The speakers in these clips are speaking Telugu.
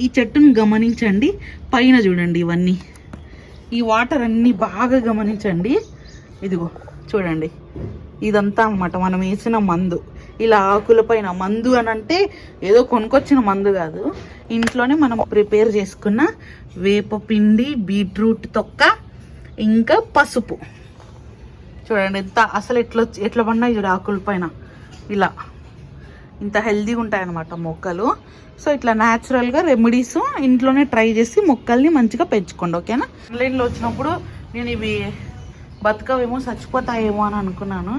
ఈ చెట్టును గమనించండి. పైన చూడండి ఇవన్నీ. ఈ వాటర్ అన్నీ బాగా గమనించండి. ఇదిగో చూడండి. ఇదంతా అనమాట మనం వేసిన మందు. ఇలా ఆకుల పైన మందు అని అంటే ఏదో కొనుక్కొచ్చిన మందు కాదు. ఇంట్లోనే మనం ప్రిపేర్ చేసుకున్న వేప పిండి బీట్రూట్ తొక్క ఇంకా పసుపు. చూడండి ఎంత అసలు ఎట్లా వచ్చి- ఎట్లా పడినాయి చూడు ఆకుల పైన. ఇలా. ఇంత హెల్దీగా ఉంటాయన్నమాట మొక్కలు. సో ఇట్లా న్యాచురల్గా రెమెడీస్ ఇంట్లోనే ట్రై చేసి మొక్కల్ని మంచిగా పెంచుకోండి ఓకేనా ఆన్లైన్లో వచ్చినప్పుడు నేను ఇవి బతకవేమో చచ్చిపోతాయేమో అని అనుకున్నాను.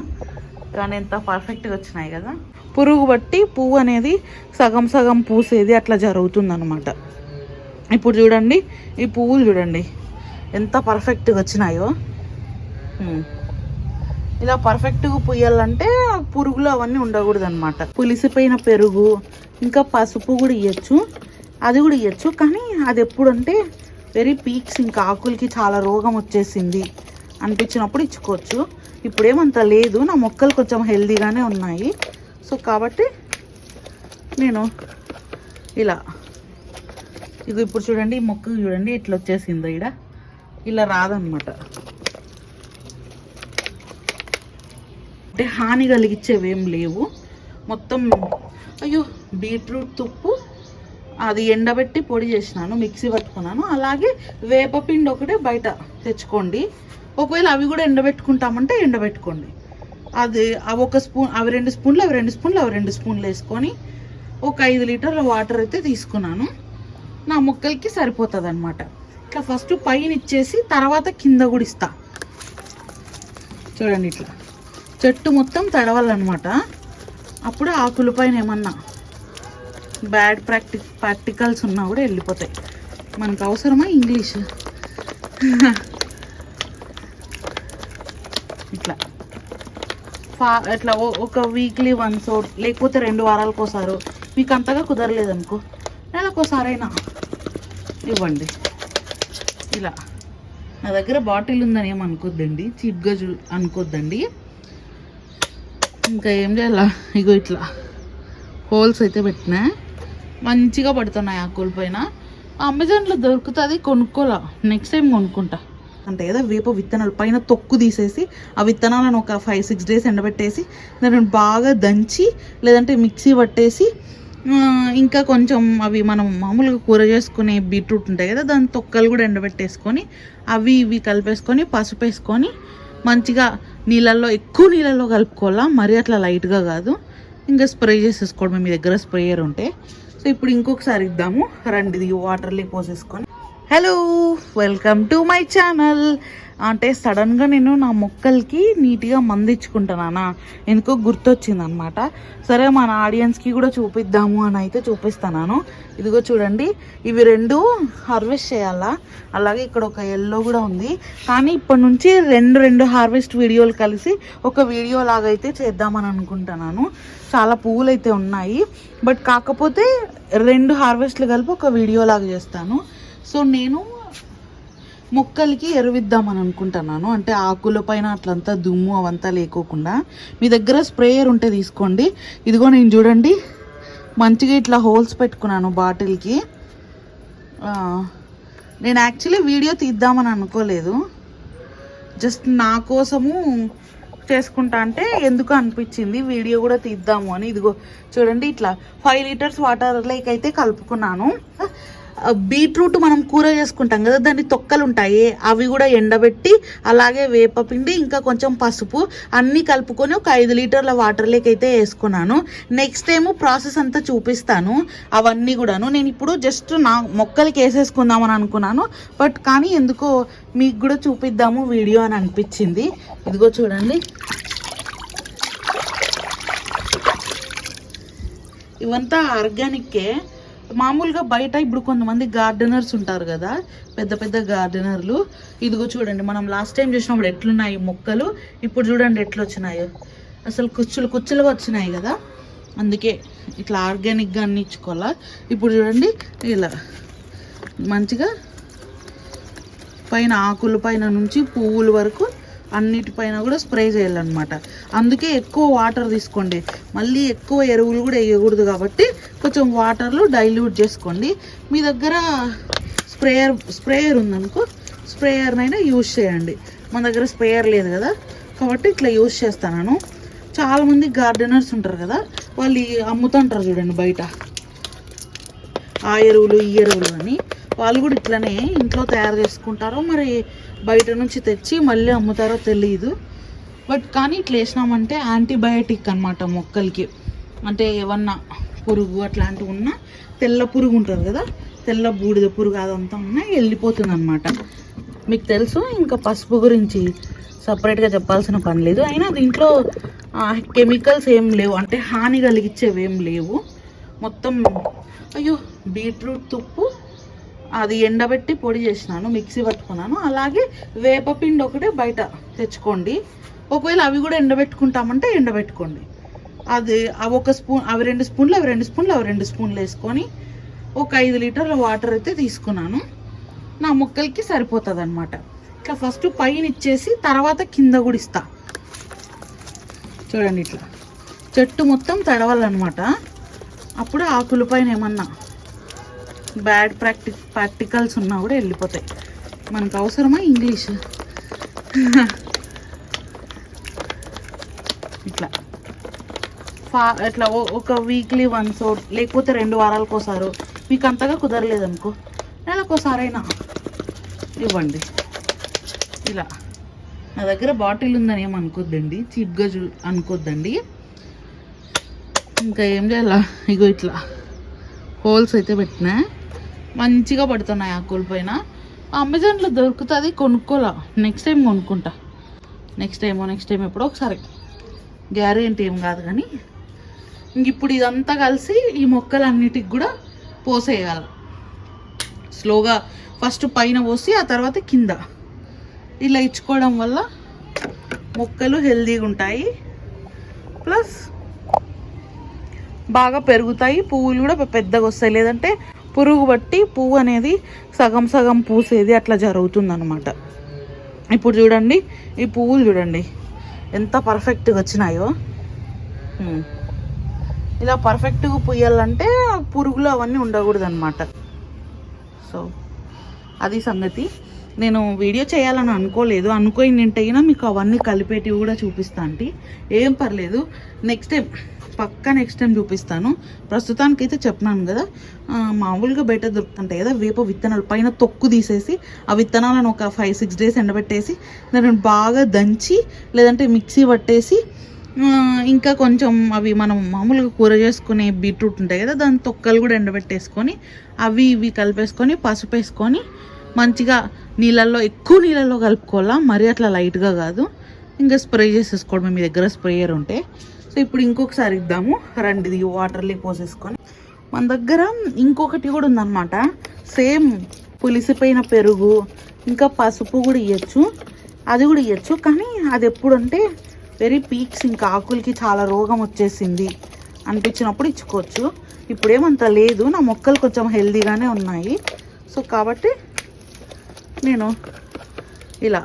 కానీ ఎంత పర్ఫెక్ట్గా వచ్చినాయి కదా. పురుగు బట్టి పువ్వు అనేది సగం సగం పూసేది అట్లా జరుగుతుందనమాట ఇప్పుడు చూడండి ఈ పువ్వులు చూడండి ఎంత పర్ఫెక్ట్గా వచ్చినాయో. ఇలా పర్ఫెక్ట్గా పుయ్యాలంటే పురుగులు అవన్నీ ఉండకూడదు అనమాట పులిసిపోయిన పెరుగు ఇంకా పసుపు కూడా ఇవ్వచ్చు అది కూడా ఇవ్వచ్చు కానీ అది ఎప్పుడంటే వెరీ పీక్స్ ఇంకా ఆకులకి చాలా రోగం వచ్చేసింది అనిపించినప్పుడు ఇచ్చుకోవచ్చు. ఇప్పుడేమంత లేదు. నా మొక్కలు కొంచెం హెల్దీగానే ఉన్నాయి. సో కాబట్టి నేను ఇలా ఇది ఇప్పుడు చూడండి ఈ మొక్క చూడండి ఇట్లా వచ్చేసింది ఇక్కడ ఇలా రాదనమాట అంటే హాని కలిగించేవి ఏం లేవు. మొత్తం అయ్యో బీట్రూట్ తుప్పు అది ఎండబెట్టి పొడి చేసినాను మిక్సీ పట్టుకున్నాను. అలాగే వేపపిండి ఒకటే బయట తెచ్చుకోండి. ఒకవేళ అవి కూడా ఎండబెట్టుకుంటామంటే ఎండబెట్టుకోండి. అది అవి ఒక స్పూన్ అవి రెండు స్పూన్లు అవి రెండు స్పూన్లు అవి రెండు స్పూన్లు వేసుకొని ఒక ఐదు లీటర్ల వాటర్ అయితే తీసుకున్నాను. నా మొక్కలకి సరిపోతుంది అనమాట ఇట్లా ఫస్ట్ పైన ఇచ్చేసి తర్వాత కింద కూడా ఇస్తా. చూడండి ఇట్లా. చెట్టు మొత్తం తడవాలన్నమాట. అప్పుడు ఆకుల పైన ఏమన్నా బ్యాడ్ ప్రాక్టి ప్రాక్టికల్స్ ఉన్నా కూడా వెళ్ళిపోతాయి. మనకు అవసరమా ఇంగ్లీష్? ఇట్లా. ఫా ఇట్లా ఓ- ఒక వీక్లీ వన్స్ లేకపోతే రెండు వారాలకు ఒకసారి మీకు అంతగా కుదరలేదనుకో. నెలకోసారైనా ఇవ్వండి. ఇలా. నా దగ్గర బాటిల్ ఉందని ఏమనుకోద్దండి? చీప్గా చూ అనుకోద్దండి. ఇంకా ఏం చేయాలా? ఇగో ఇట్లా. హోల్స్ అయితే పెట్టినా. మంచిగా పడుతున్నాయి ఆకుల పైన. అమెజాన్లో దొరుకుతుంది కొనుక్కోలా. Next time కొనుక్కుంటా. అంటే కదా వేప విత్తనాలు పైన తొక్కు తీసేసి ఆ విత్తనాలను ఒక ఫైవ్ సిక్స్ డేస్ ఎండబెట్టేసి దాన్ని బాగా దంచి లేదంటే మిక్సీ పట్టేసి ఇంకా కొంచెం అవి మనం మామూలుగా కూర చేసుకునే బీట్రూట్ ఉంటాయి కదా దాని తొక్కలు కూడా ఎండబెట్టేసుకొని అవి ఇవి కలిపేసుకొని పసుపు వేసుకొని మంచిగా నీళ్ళల్లో ఎక్కువ నీళ్ళల్లో కలుపుకోవాలా? మరీ అట్లా లైట్గా కాదు. ఇంకా స్ప్రే చేసేసుకోవడం మీ దగ్గర స్ప్రేయర్ ఉంటే. సో ఇప్పుడు ఇంకొకసారి ఇద్దాము. రండి ఇది వాటర్లో పోసేసుకొని. Hello welcome to my channel అంటే సడన్గా నేను నా మొక్కలకి నీట్గా మందించుకుంటున్నానా ఎందుకో గుర్తొచ్చింది అనమాట సరే మన ఆడియన్స్కి కూడా చూపిద్దాము అని అయితే చూపిస్తున్నాను ఇదిగో చూడండి ఇవి రెండు హార్వెస్ట్ చేయాలా? అలాగే ఇక్కడ ఒక ఎల్లో కూడా ఉంది. కానీ ఇప్పటి నుంచి రెండు రెండు హార్వెస్ట్ వీడియోలు కలిసి ఒక వీడియో లాగా అయితే చేద్దామని అనుకుంటున్నాను చాలా పువ్వులు అయితే ఉన్నాయి. బట్ కాకపోతే రెండు హార్వెస్ట్లు కలిపి ఒక వీడియో లాగా చేస్తాను. సో నేను మొక్కలకి ఎరువిద్దామని అనుకుంటున్నాను. అంటే ఆకుల పైన అట్లంతా దుమ్ము అవంతా లేకోకుండా. మీ దగ్గర స్ప్రేయర్ ఉంటే తీసుకోండి. ఇదిగో నేను చూడండి. మంచిగా ఇట్లా హోల్స్ పెట్టుకున్నాను బాటిల్కి. నేను యాక్చువల్లీ వీడియో తీద్దామని అనుకోలేదు. జస్ట్ నా కోసము చేసుకుంటా అంటే ఎందుకు అనిపించింది? వీడియో కూడా తీద్దాము అని. ఇదిగో చూడండి ఇట్లా ఫైవ్ లీటర్స్ వాటర్ లేక్ అయితే కలుపుకున్నాను. బీట్రూట్ మనం కూర చేసుకుంటాం కదా దాని తొక్కలు ఉంటాయి. అవి కూడా ఎండబెట్టి అలాగే వేపపిండి ఇంకా కొంచెం పసుపు అన్నీ కలుపుకొని ఒక ఐదు లీటర్ల వాటర్ లేక్ అయితే వేసుకున్నాను. నెక్స్ట్ ఏమో ప్రాసెస్ అంతా చూపిస్తాను. అవన్నీ కూడాను నేను ఇప్పుడు జస్ట్ నా మొక్కలకి వేసేసుకుందామని అనుకున్నాను. బట్ కానీ ఎందుకో మీకు కూడా చూపిద్దాము వీడియో అని అనిపించింది. ఇదిగో చూడండి. ఇవంతా ఆర్గానిక్కే. మామూలుగా బయట ఇప్పుడు కొంతమంది గార్డెనర్స్ ఉంటారు కదా పెద్ద పెద్ద గార్డెనర్లు ఇదిగో చూడండి మనం లాస్ట్ టైం చూసినప్పుడు ఎట్లున్నాయి మొక్కలు ఇప్పుడు చూడండి ఎట్లు వచ్చినాయో అసలు కుచ్చులు కుచ్చులుగా వచ్చినాయి కదా. అందుకే ఇట్లా ఆర్గానిక్గా అన్ని ఇచ్చుకోవాలా. ఇప్పుడు చూడండి ఇలా మంచిగా పైన ఆకుల పైన నుంచి పువ్వుల వరకు అన్నిటిపైన కూడా స్ప్రే చేయాలన్నమాట. అందుకే ఎక్కువ వాటర్ తీసుకోండి. మళ్ళీ ఎక్కువ ఎరువులు కూడా వేయకూడదు కాబట్టి కొంచెం వాటర్లో డైల్యూట్ చేసుకోండి. మీ దగ్గర స్ప్రేయర్ స్ప్రేయర్ ఉందనుకో స్ప్రేయర్నైనా యూజ్ చేయండి. మన దగ్గర స్ప్రేయర్ లేదు కదా. కాబట్టి ఇట్లా యూజ్ చేస్తాను చాలామంది గార్డెనర్స్ ఉంటారు కదా వాళ్ళు అమ్ముతుంటారు చూడండి బయట. ఆ ఎరువులు ఈ ఎరువులు అని. వాళ్ళు కూడా ఇట్లనే ఇంట్లో తయారు చేసుకుంటారో మరి బయట నుంచి తెచ్చి మళ్ళీ అమ్ముతారో తెలియదు బట్ కానీ ఇట్లా వేసినామంటే యాంటీబయాటిక్ అన్నమాట మొక్కలకి. అంటే ఏమన్నా పురుగు అట్లాంటివి ఉన్నా తెల్ల పురుగు ఉంటుంది కదా తెల్ల బూడిద పురుగు అదంతా ఉన్నా వెళ్ళిపోతుంది అనమాట మీకు తెలుసు ఇంకా పసుపు గురించి సపరేట్గా చెప్పాల్సిన పని లేదు. అయినా దీంట్లో కెమికల్స్ ఏం లేవు. అంటే హాని కలిగించేవి ఏం లేవు. మొత్తం అయ్యో బీట్రూట్ తుప్పు అది ఎండబెట్టి పొడి చేసినాను మిక్సీ పట్టుకున్నాను. అలాగే వేపపిండి ఒకటే బయట తెచ్చుకోండి. ఒకవేళ అవి కూడా ఎండబెట్టుకుంటామంటే ఎండబెట్టుకోండి. అది అవి ఒక స్పూన్ అవి రెండు స్పూన్లు అవి రెండు స్పూన్లు అవి రెండు స్పూన్లు వేసుకొని ఒక ఐదు లీటర్ల వాటర్ అయితే తీసుకున్నాను. నా మొక్కలకి సరిపోతుంది అనమాట ఇట్లా ఫస్ట్ పైన ఇచ్చేసి తర్వాత కింద కూడా ఇస్తా. చూడండి ఇట్లా. చెట్టు మొత్తం తడవాలన్నమాట. అప్పుడు ఆకుల పైన ఏమన్నా బ్యాడ్ ప్రాక్టి ప్రాక్టికల్స్ ఉన్నా కూడా వెళ్ళిపోతాయి. మనకు అవసరమా ఇంగ్లీష్? ఇట్లా. ఫా ఇట్లా ఓ- ఒక వీక్లీ వన్స్ లేకపోతే రెండు వారాలకు ఒకసారి మీకు అంతగా కుదరలేదనుకో నెలకోసారైనా ఇవ్వండి. ఇలా. నా దగ్గర బాటిల్ ఉందని ఏం అనుకోద్దండి చీప్గా చూ అనుకోద్దండి. ఇంకా ఏం చేయాలా? ఇగో ఇట్లా. హోల్స్ అయితే పెట్టినా. మంచిగా పడుతున్నాయి ఆకుల పైన. అమెజాన్లో దొరుకుతుంది కొనుక్కోలా. నెక్స్ట్ టైం కొనుక్కుంటా. నెక్స్ట్ టైమో నెక్స్ట్ టైం ఎప్పుడో ఒకసారి. గ్యారెంటీ ఏం కాదు కానీ. ఇంక ఇప్పుడు ఇదంతా కలిసి ఈ మొక్కలన్నిటికి కూడా పోసేయాలి. స్లోగా ఫస్ట్ పైన పోసి ఆ తర్వాత కింద. ఇలా ఇచ్చుకోవడం వల్ల మొక్కలు హెల్దీగా ఉంటాయి. ప్లస్ బాగా పెరుగుతాయి. పువ్వులు కూడా పెద్దగా వస్తాయి. లేదంటే పురుగు బట్టి పువ్వు అనేది సగం సగం పూసేది అట్లా జరుగుతుంది అనమాట ఇప్పుడు చూడండి. ఈ పువ్వులు చూడండి. ఎంత పర్ఫెక్ట్గా వచ్చినాయో. ఇలా పర్ఫెక్ట్గా పుయ్యాలంటే పురుగులు అవన్నీ ఉండకూడదు అనమాట సో అది సంగతి. నేను వీడియో చేయాలని అనుకోలేదు. అనుకోని నింటైనా మీకు అవన్నీ కలిపేటివి కూడా చూపిస్తా అంటే ఏం పర్లేదు. నెక్స్ట్ టైం పక్కా నెక్స్ట్ టైం చూపిస్తాను. ప్రస్తుతానికి అయితే చెప్పినాను కదా మామూలుగా బయట దొరుకుతుంటాయి కదా వేప విత్తనాలు. పైన తొక్కు తీసేసి ఆ విత్తనాలను ఒక ఫైవ్ సిక్స్ డేస్ ఎండబెట్టేసి దాన్ని బాగా దంచి లేదంటే మిక్సీ పట్టేసి ఇంకా కొంచెం అవి మనం మామూలుగా కూర చేసుకునే బీట్రూట్ ఉంటాయి కదా దాని తొక్కలు కూడా ఎండబెట్టేసుకొని అవి ఇవి కలిపేసుకొని పసుపు వేసుకొని మంచిగా నీళ్ళల్లో ఎక్కువ నీళ్ళల్లో కలుపుకోవాలా? మరీ అట్లా లైట్గా కాదు. ఇంకా స్ప్రే చేసేసుకోవడం మీ దగ్గర స్ప్రేయర్ ఉంటే. సో ఇప్పుడు ఇంకొకసారి ఇద్దాము. రండి ఇది వాటర్లీ పోసేసుకొని. మన దగ్గర ఇంకొకటి కూడా ఉందన్నమాట. సేమ్ పులిసిపోయిన పెరుగు ఇంకా పసుపు కూడా ఇవ్వచ్చు అది కూడా ఇవ్వచ్చు కానీ అది ఎప్పుడంటే వెరీ పీక్స్ ఇంకా ఆకులకి చాలా రోగం వచ్చేసింది అనిపించినప్పుడు ఇచ్చుకోవచ్చు. ఇప్పుడేమంత లేదు నా మొక్కలు కొంచెం హెల్దీగానే ఉన్నాయి. సో కాబట్టి నేను ఇలా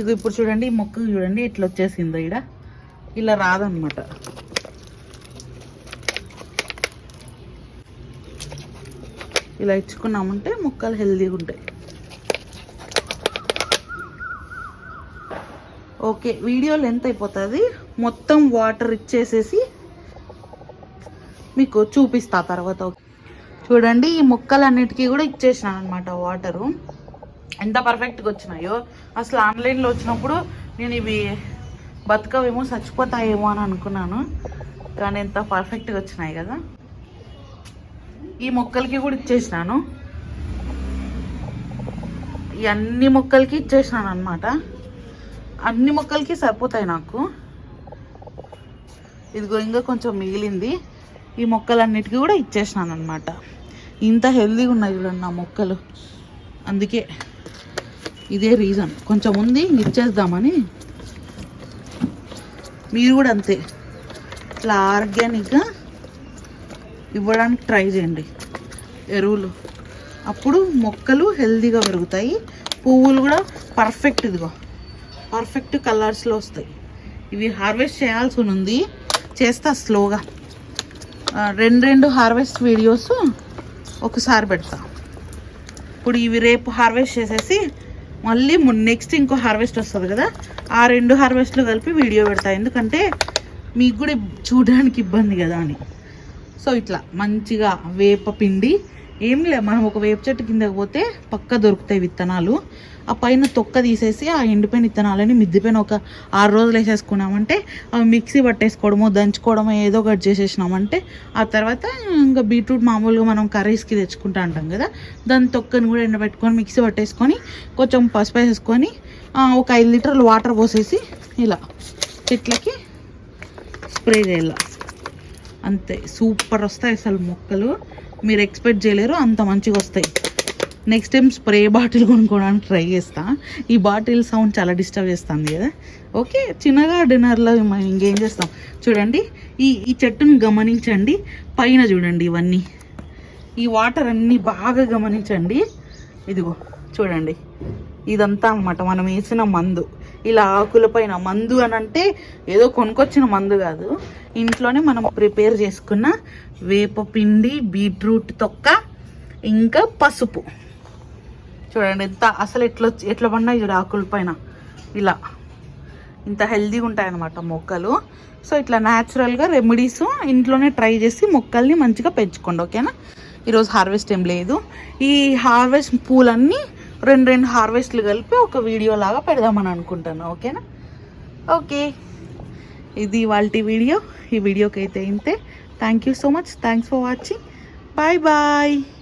ఇది ఇప్పుడు చూడండి ఈ మొక్క చూడండి ఇట్లా వచ్చేసిందో ఇక్కడ ఇలా రాదనమాట. ఇలా ఇచ్చుకున్నామంటే మొక్కలు హెల్దీగా ఉంటాయి ఓకే వీడియో లెంత్ అయిపోతుంది. మొత్తం వాటర్ ఇచ్చేసేసి మీకు చూపిస్తా తర్వాత చూడండి ఈ ముక్కలన్నిటికీ కూడా ఇచ్చేసినాను అనమాట వాటరు. ఎంత పర్ఫెక్ట్గా వచ్చినాయో. అసలు ఆన్లైన్లో వచ్చినప్పుడు నేను ఇవి బతకవేమో చచ్చిపోతాయేమో అని అనుకున్నాను. కానీ ఎంత పర్ఫెక్ట్గా వచ్చినాయి కదా. ఈ మొక్కలకి కూడా ఇచ్చేసినాను. ఈ అన్ని మొక్కలకి ఇచ్చేసినాను అనమాట అన్ని మొక్కలకి సరిపోతాయి నాకు. ఇదిగో ఇంకా కొంచెం మిగిలింది. ఈ మొక్కలన్నిటికీ కూడా ఇచ్చేసినాను అనమాట ఇంత హెల్దీగా ఉన్నాయి చూడండి నా మొక్కలు. అందుకే ఇదే రీజన్. కొంచెం ఉంది ఇచ్చేద్దామని. మీరు కూడా అంతే. ఇట్లా ఆర్గానిక్గా ఇవ్వడానికి ట్రై చేయండి. ఎరువులు. అప్పుడు మొక్కలు హెల్దీగా పెరుగుతాయి. పువ్వులు కూడా పర్ఫెక్ట్ ఇదిగో. పర్ఫెక్ట్ కలర్స్లో వస్తాయి. ఇవి హార్వెస్ట్ చేయాల్సి ఉంది. చేస్తా స్లోగా రెండు రెండు హార్వెస్ట్ వీడియోస్ ఒకసారి పెడతా. ఇప్పుడు ఇవి రేపు హార్వెస్ట్ చేసేసి మళ్ళీ నెక్స్ట్ ఇంకో హార్వెస్ట్ వస్తుంది కదా ఆ రెండు హార్వెస్ట్లు కలిపి వీడియో పెడతా. ఎందుకంటే మీకు కూడా చూడడానికి ఇబ్బంది కదా అని. సో ఇట్లా మంచిగా వేప పిండి ఏం లే మనం ఒక వేప చెట్టు కిందకి పోతే పక్క దొరుకుతాయి విత్తనాలు. ఆ పైన తొక్క తీసేసి ఆ ఎండిపోయిన విత్తనాలని మిద్దిపైన ఒక ఆరు రోజులు వేసేసుకున్నామంటే అవి మిక్సీ పట్టేసుకోవడమో దంచుకోవడమో ఏదో ఒకటి చేసేసినామంటే ఆ తర్వాత ఇంకా బీట్రూట్ మామూలుగా మనం కర్రీస్కి తెచ్చుకుంటా అంటాం కదా దాని తొక్కని కూడా ఎండబెట్టుకొని మిక్సీ పట్టేసుకొని కొంచెం పసుపు వేసేసుకొని ఒక ఐదు లీటర్లు వాటర్ పోసేసి ఇలా చెట్లకి స్ప్రే చేయాలి. అంతే సూపర్ వస్తాయి అసలు మొక్కలు. మీరు ఎక్స్పెక్ట్ చేయలేరు అంత మంచిగా వస్తాయి. నెక్స్ట్ టైం స్ప్రే బాటిల్ కొనుక్కోవడానికి ట్రై చేస్తా. ఈ బాటిల్ సౌండ్ చాలా డిస్టర్బ్ చేస్తుంది కదా. ఓకే చిన్నగా డిన్నర్లో మనం ఇంకేం చేస్తాం? చూడండి ఈ ఈ చెట్టుని గమనించండి. పైన చూడండి ఇవన్నీ. ఈ వాటర్ అన్నీ బాగా గమనించండి. ఇదిగో చూడండి. ఇదంతా అనమాట మనం వేసిన మందు. ఇలా ఆకుల పైన మందు అని అంటే ఏదో కొనుక్కొచ్చిన మందు కాదు. ఇంట్లోనే మనం ప్రిపేర్ చేసుకున్న వేప పిండి బీట్రూట్ తొక్క ఇంకా పసుపు. చూడండి ఎంత అసలు ఎట్లా వచ్చి- ఎట్లా పడినాయి చూడు ఆకుల పైన. ఇలా. ఇంత హెల్దీగా ఉంటాయన్నమాట మొక్కలు. సో ఇట్లా న్యాచురల్గా రెమెడీస్ ఇంట్లోనే ట్రై చేసి మొక్కల్ని మంచిగా పెంచుకోండి ఓకేనా? ఈరోజు హార్వెస్ట్ ఏం లేదు. ఈ హార్వెస్ట్ పూలన్నీ రెండు రెండు హార్వెస్ట్లు కలిపి ఒక వీడియో లాగా పెడదామని అనుకుంటాను ఓకేనా? ఓకే. ఇది వాళ్ళ వీడియో. ఈ వీడియోకి అయితే ఇంతే. Thank you so much thanks for watching bye bye